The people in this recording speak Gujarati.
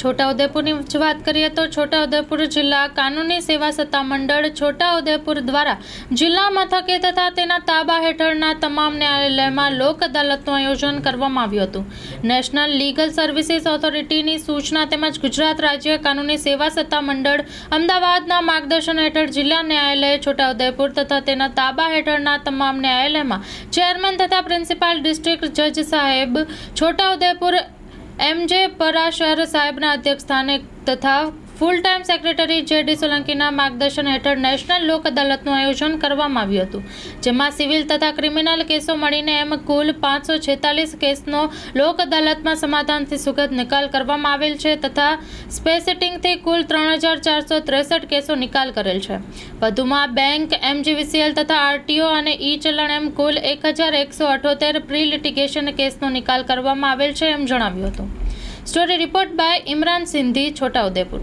છોટાઉદેપુરની જ વાત કરીએ તો છોટાઉદેપુર જિલ્લા કાનૂની સેવા સત્તા મંડળ છોટાઉદેપુર દ્વારા જિલ્લા મથકે તથા તેના તાબા હેઠળના તમામ ન્યાયાલયમાં લોક અદાલતનું આયોજન કરવામાં આવ્યું હતું. નેશનલ લીગલ સર્વિસીસ ઓથોરિટીની સૂચના તેમજ ગુજરાત રાજ્ય કાનૂની સેવા સત્તા મંડળ અમદાવાદના માર્ગદર્શન હેઠળ જિલ્લા ન્યાયાલય છોટાઉદેપુર તથા તેના તાબા હેઠળના તમામ ન્યાયાલયમાં ચેરમેન તથા પ્રિન્સિપાલ ડિસ્ટ્રિક્ટ જજ સાહેબ છોટાઉદેપુર એમ જે પરાશર સાહેબના અધ્યક્ષસ્થાને તથા full time secretary J D સોલંકીના માર્ગદર્શન હેઠળ નેશનલ લોક અદાલતનું આયોજન કરવામાં આવ્યું હતું, જેમાં સિવિલ તથા ક્રિમિનલ કેસો મળીને એમ કુલ પાંચસો છેતાલીસ કેસનો લોક અદાલતમાં સમાધાનથી સુગત નિકાલ કરવામાં આવેલ છે તથા સ્પેસિટિંગથી કુલ ત્રણ હજાર ચારસો ત્રેસઠ કેસો નિકાલ કરેલ છે. વધુમાં બેંક, એમજીવીસીએલ તથા આરટીઓ અને ઈ ચલણ એમ કુલ એક હજાર એકસો અઠોતેર પ્રી લિટિગેશન કેસનો નિકાલ કરવામાં આવેલ છે એમ જણાવ્યું હતું. Story report by Imran Sindhi Chhotaudepur